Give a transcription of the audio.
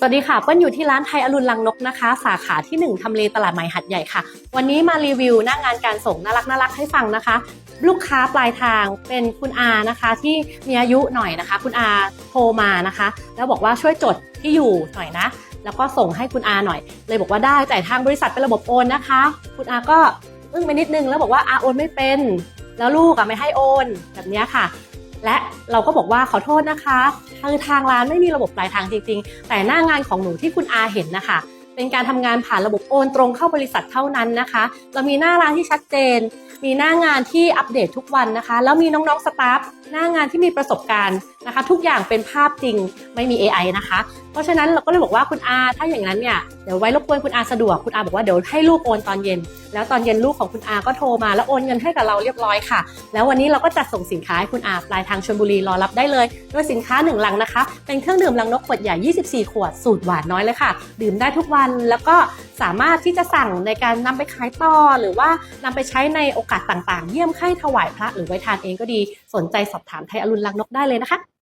สวัสดีค่ะ เปิ้ลอยู่ที่ร้านไทยอรุณลังนกนะคะ สาขาที่ 1ทำเลตลาดใหม่หัดใหญ่ค่ะ วันนี้มารีวิวหน้างานการส่งน่ารักน่ารักให้ฟังนะคะ ลูกค้าปลายทางเป็นคุณอานะคะ ที่มีอายุหน่อยนะคะ คุณอาโทรมานะคะ แล้วบอกว่าช่วยจดที่อยู่หน่อยนะ แล้วก็ส่งให้คุณอาหน่อย เลยบอกว่าได้แต่ทางบริษัทเป็นระบบโอนนะคะ คุณอาก็อึ้งไปนิดนึงแล้วบอกว่าอาโอนไม่เป็น แล้วลูกอะไม่ให้โอนแบบนี้ค่ะ และเราก็บอกว่าขอโทษนะคะคือทางร้านไม่มีระบบปลายทางจริง ๆ แต่หน้างานของหนูที่คุณอาเห็นนะคะเป็นการทำงานผ่านระบบโอนตรงเข้าบริษัทเท่านั้นนะคะ เรามีหน้าร้านที่ชัดเจน มีหน้างานที่อัปเดตทุกวันนะคะ แล้วมีน้องๆสตาฟหน้างานที่มีประสบการณ์นะคะ ทุกอย่างเป็นภาพจริงไม่มี AI นะคะ เพราะฉะนั้นเราก็เลยบอกว่าคุณอาถ้าอย่างนั้นเนี่ยเดี๋ยวไว้รบกวนคุณอาสะดวกคุณอาบอกว่าเดี๋ยวให้ลูกโอนตอนเย็น แล้วตอนเย็นลูกของคุณอาก็โทรมาแล้วโอนเงินให้กับเราเรียบร้อยค่ะ แล้ววันนี้เราก็จัดส่งสินค้าให้คุณอาปลายทางชลบุรีรอรับได้เลยโดยสินค้าหนึ่งลังนะคะ เป็นเครื่องดื่มลังนกขวดใหญ่ 24 ขวดสูตรหวานน้อยเลยค่ะ ดื่มได้ทุกวันแล้วก็ สามารถที่จะสั่งในการนำไปขายต่อ หรือว่านำไปใช้ในโอกาสต่างๆ เยี่ยมไข้ถวายพระหรือไว้ทานเองก็ดี สนใจสอบถามไทยอรุณลังนกได้เลยนะคะ